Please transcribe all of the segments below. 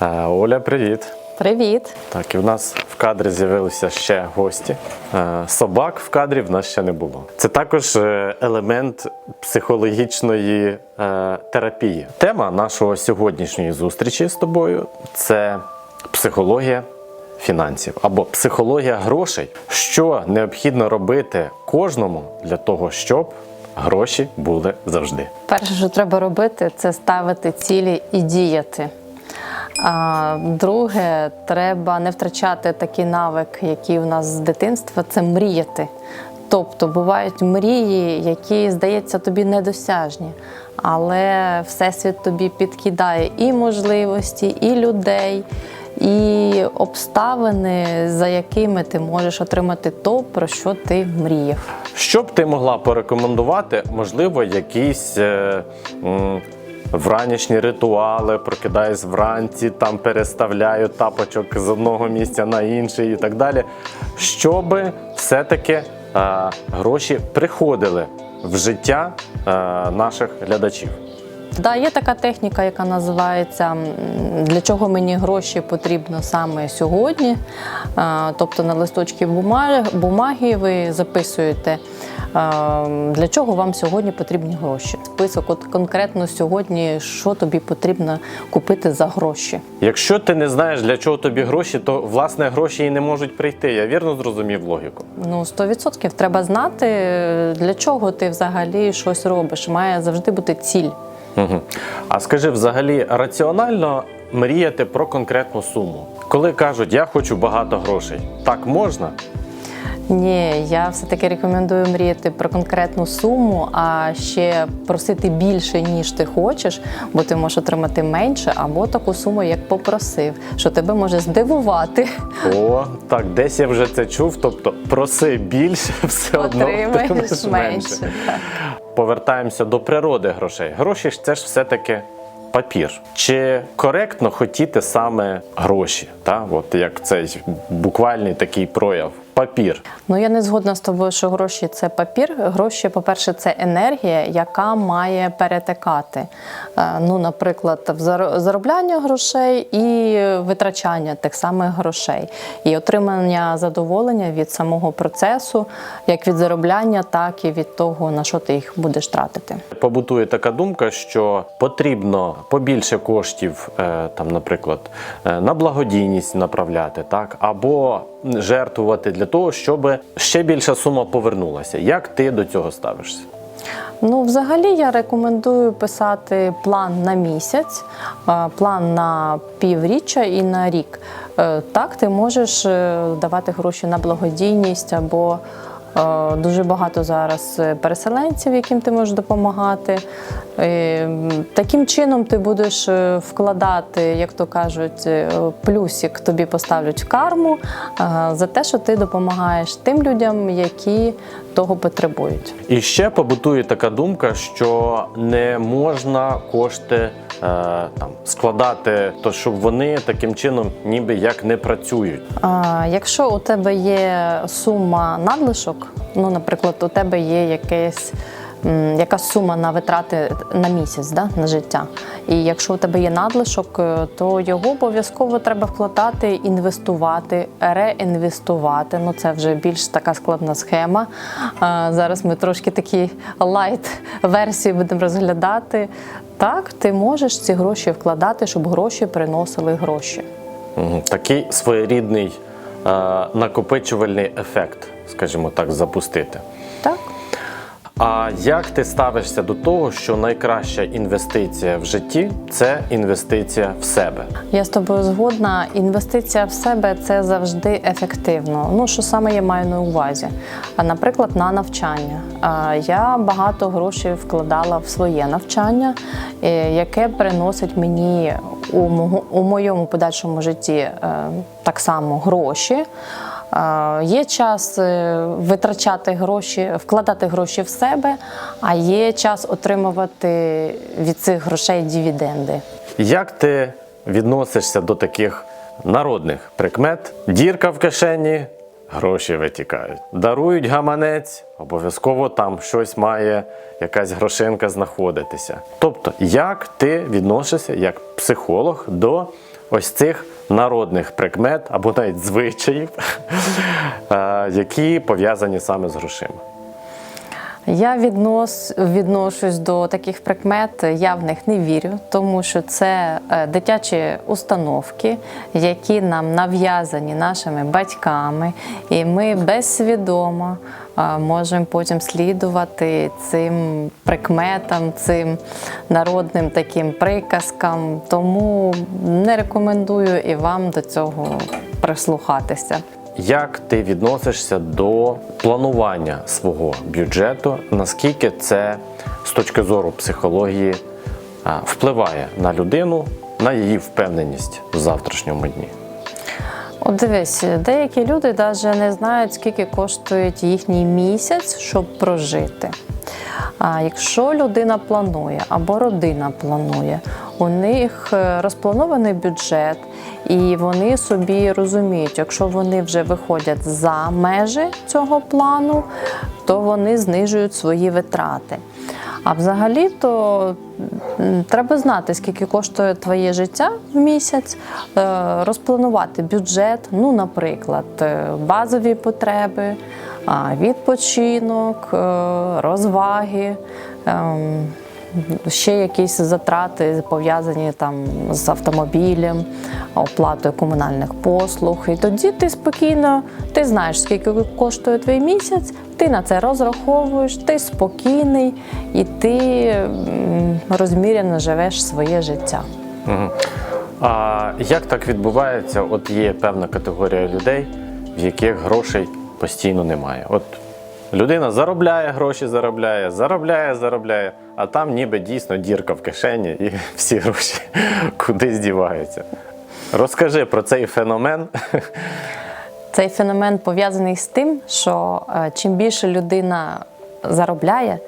Оля, привіт. Привіт! Так, і в нас в кадрі з'явилися ще гості. Собак в кадрі в нас ще не було. Це також е, елемент психологічної е, терапії. Тема нашого сьогоднішньої зустрічі з тобою це психологія фінансів або психологія грошей. Що необхідно робити кожному для того, щоб гроші були завжди. Перше, що треба робити, це ставити цілі і діяти. А друге, треба не втрачати такий навик, який у нас з дитинства це мріяти. Тобто бувають мрії, які, здається, тобі недосяжні, але Всесвіт тобі підкидає і можливості, і людей, і обставини, за якими ти можеш отримати то, про що ти мріяв. Що б ти могла порекомендувати, можливо, якісь е, вранішні ритуали, прокидаюсь вранці, там переставляю тапочок з одного місця на інший і так далі. Щоб все-таки е, гроші приходили в життя е, наших глядачів. Да, є така техніка, яка називається для чого мені гроші потрібно саме сьогодні. Тобто на листочки бумаги, ви записуєте, для чого вам сьогодні потрібні гроші. Список от конкретно сьогодні, що тобі потрібно купити за гроші. Якщо ти не знаєш, для чого тобі гроші, то власне гроші і не можуть прийти. Я вірно зрозумів логіку. Ну, 100% треба знати, для чого ти взагалі щось робиш. Має завжди бути ціль. Угу. А скажи, взагалі раціонально мріяти про конкретну суму? Коли кажуть, я хочу багато грошей, так можна? Ні, я все-таки рекомендую мріяти про конкретну суму, а ще просити більше, ніж ти хочеш, бо ти можеш отримати менше, або таку суму, як попросив, що тебе може здивувати. О, так, десь я вже це чув. Тобто проси більше, все одно Отримаєш отримаєш менше. Повертаємося до природи грошей. Гроші ж це ж все-таки папір. Чи коректно хотіти саме гроші? Та? От як цей буквальний такий прояв. Папір. Ну я не згодна з тобою, що гроші це папір. Гроші, по-перше, це енергія, яка має перетекати. Е, Ну, наприклад, в заробляння грошей і витрачання тих самих грошей, і отримання задоволення від самого процесу, як від заробляння, так і від того, на що ти їх будеш тратити. Побутує така думка, що потрібно побільше коштів, е, там, наприклад, е, на благодійність направляти, так, або жертвувати для того, щоб ще більша сума повернулася. Як ти до цього ставишся? Ну, взагалі, я рекомендую писати план на місяць, план на півріччя і на рік. Е, Так, ти можеш е, давати гроші на благодійність або дуже багато зараз е, переселенців, яким ти можеш допомагати. Е, Таким чином ти будеш е, вкладати, як то кажуть, е, плюсик тобі поставлять в карму е, за те, що ти допомагаєш тим людям, які того потребують. І ще побутує така думка, що не можна кошти е, там складати, то щоб вони таким чином ніби як не працюють. Якщо у тебе є сума надлишок, ну, наприклад, у тебе є якесь. м, Якась сума на витрати на місяць да, на життя. І якщо у тебе є надлишок, е, то його обов'язково треба вкладати, інвестувати, реінвестувати. Ну це вже більш така складна схема. А, зараз ми трошки такі лайт версії будемо розглядати. Так, ти можеш ці гроші вкладати, щоб гроші приносили гроші. Такий своєрідний накопичувальний ефект, скажімо так, запустити. Так. А як ти ставишся до того, що найкраща інвестиція в житті це інвестиція в себе? Я з тобою згодна. Інвестиція в себе це завжди ефективно. Ну що саме я маю на увазі? А, Наприклад, на навчання. Я багато грошей вкладала в своє навчання, е, яке приносить мені у моєму подальшому житті е, так само гроші. Є час е, витрачати гроші, вкладати гроші в себе, а є час отримувати від цих грошей дивіденди. Як ти відносишся до таких народних прикмет? Дірка в кишені, гроші витікають. Дарують гаманець, обов'язково там щось має, якась грошинка знаходитися. Тобто, як ти відносишся як психолог до ось цих народних прикмет або навіть звичаїв, е, які пов'язані саме з грошима. Я віднос, відношусь до таких прикмет, я в них не вірю, тому що це е, дитячі установки, які нам нав'язані нашими батьками, і ми безсвідомо е, можемо потім слідувати цим прикметам, цим народним таким приказкам. Тому не рекомендую і вам до цього прислухатися. Як ти відносишся до планування свого бюджету? Наскільки це з точки зору психології впливає на людину, на її впевненість в завтрашньому дні? От дивись, деякі люди навіть не знають, скільки коштує їхній місяць, щоб прожити. А якщо людина планує або родина планує, у них е, розпланований бюджет, і вони собі розуміють, якщо вони вже виходять за межі цього плану, то вони знижують свої витрати. А взагалі, то треба знати, скільки коштує твоє життя в місяць, е, розпланувати бюджет, ну, наприклад, е, базові потреби, відпочинок, розваги. Ще якісь затрати пов'язані там з автомобілем, оплатою комунальних послуг. І тоді ти спокійно, ти знаєш, скільки коштує твій місяць, ти на це розраховуєш, ти спокійний і ти розміряно живеш своє життя. А як так відбувається? От є певна категорія людей, в яких грошей постійно немає. От людина заробляє гроші, заробляє, заробляє, заробляє, а там ніби дійсно дірка в кишені і всі гроші кудись діваються. Розкажи про цей феномен. Цей феномен пов'язаний з тим, що е, чим більше людина заробляє,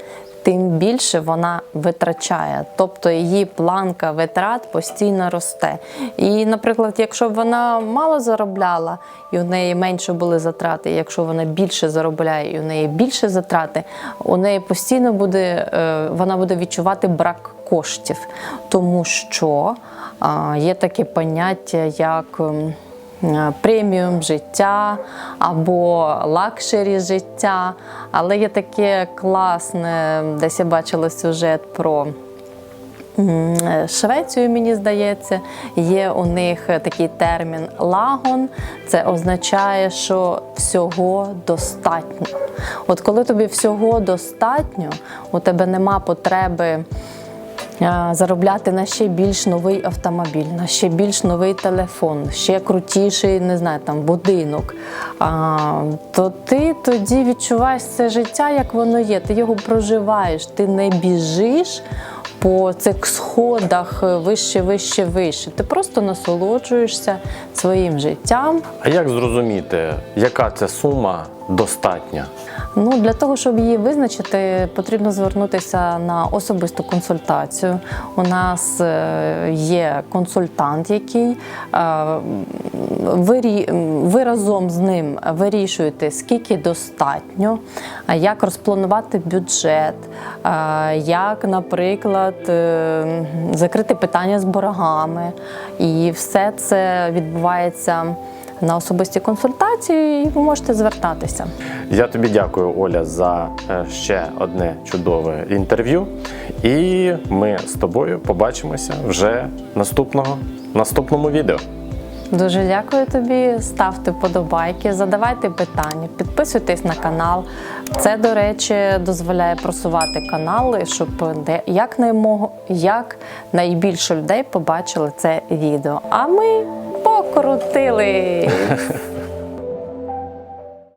тим більше вона витрачає. Тобто її планка витрат постійно росте. І, наприклад, якщо б вона мало заробляла і у неї менше були затрати, якщо вона більше заробляє і у неї більше затрати, у неї постійно буде е, вона буде відчувати брак коштів, тому що є таке поняття, як ем, преміум життя або лакшері життя. Але є таке класне, десь я бачила сюжет про. Швецію, мені здається, є у них такий термін лагон. Це означає, що всього достатньо. От коли тобі всього достатньо, у тебе нема потреби заробляти на ще більш новий автомобіль, на ще більш новий телефон, ще крутіший, не знаю, там будинок. То ти тоді відчуваєш це життя, як воно є. Ти його проживаєш, ти не біжиш. По цих сходах вище, вище, вище. Ти просто насолоджуєшся своїм життям. А як зрозуміти, яка це сума достатня? Ну, для того, щоб її визначити, потрібно звернутися на особисту консультацію. У нас е, є консультант, який е, ви разом з ним вирішуєте, скільки достатньо, як розпланувати бюджет, е, як, наприклад, е, закрити питання з боргами. І все це відбувається на особистій консультації, і ви можете звертатися. Я тобі дякую, Оля, за е, ще одне чудове інтерв'ю. І ми з тобою побачимося вже наступного наступному відео. Дуже дякую тобі. Ставте подобайки, задавайте питання, підписуйтесь на канал. Це, до речі, дозволяє просувати канали, щоб як найбільше людей побачили це відео. А ми покрутили.